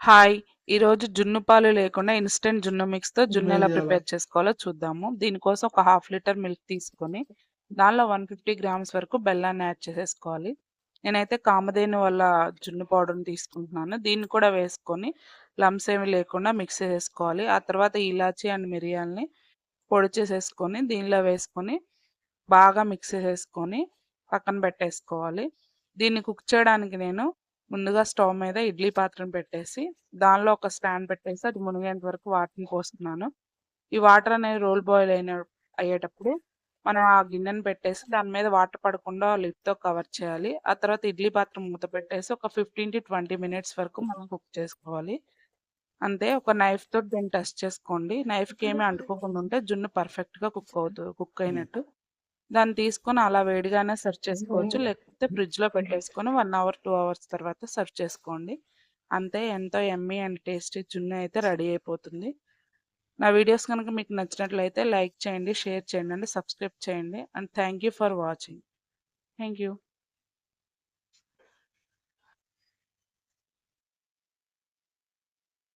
Hi! ఈరోజు జున్ను పాలు లేకుండా ఇన్‌స్టంట్ జున్ను మిక్స్‌తో జున్ను ఏం ఎలా? ప్రిపేర్ చేసుకోవాలో చూద్దాము. దీనికోసం ఒక హాఫ్ లీటర్ మిల్క్ తీసుకొని, దానిలో 150 గ్రామ్స్ వరకు బెల్లాన్ని యాడ్ చేసేసుకోవాలి. నేనైతే కామధేను వాళ్ళ జున్ను పౌడర్‌ని తీసుకుంటున్నాను. దీన్ని కూడా వేసుకొని లమ్స్ ఏమి లేకుండా మిక్స్ చేసేసుకోవాలి. ఆ తర్వాత ఇలాచీ అండ్ మిరియాల్ని పొడి చేసేసుకొని దీనిలో వేసుకొని బాగా మిక్స్ చేసేసుకొని పక్కన పెట్టేసుకోవాలి. దీన్ని కుక్ చేయడానికి నేను ముందుగా స్టవ్ మీద ఇడ్లీ పాత్రను పెట్టేసి, దానిలో ఒక స్టాండ్ పెట్టేసి అది మునిగేంత వరకు వాటర్‌ని పోస్తున్నాను. ఈ వాటర్ అనేవి రోల్ బాయిల్ అయిన అయ్యేటప్పుడు మనం ఆ గిన్నెని పెట్టేసి దాని మీద వాటర్ పడకుండా లిడ్‌తో కవర్ చేయాలి. ఆ తర్వాత ఇడ్లీ పాత్ర మూత పెట్టేసి ఒక 15-20 మినిట్స్ వరకు మనం కుక్ చేసుకోవాలి. అంతే ఒక నైఫ్‌తోటి దీన్ని టెస్ట్ చేసుకోండి. నైఫ్‌కి ఏమి అంటుకోకుండా ఉంటే జున్ను పర్ఫెక్ట్‌గా కుక్ అవుతు కుక్ అయినట్టు. దాన్ని తీసుకొని అలా వేడిగానే సర్వ్ చేసుకోవచ్చు. లేకపోతే ఫ్రిడ్జ్‌లో పెట్టేసుకొని 1 అవర్, 2 అవర్స్ తర్వాత సర్వ్ చేసుకోండి. అంతే ఎంతో యమ్మీ అండ్ టేస్టీ జున్ను అయితే రెడీ అయిపోతుంది. నా వీడియోస్ గనుక మీకు నచ్చినట్లయితే లైక్ చేయండి, షేర్ చేయండి అండ్ సబ్స్క్రైబ్ చేయండి. And you for watching. You.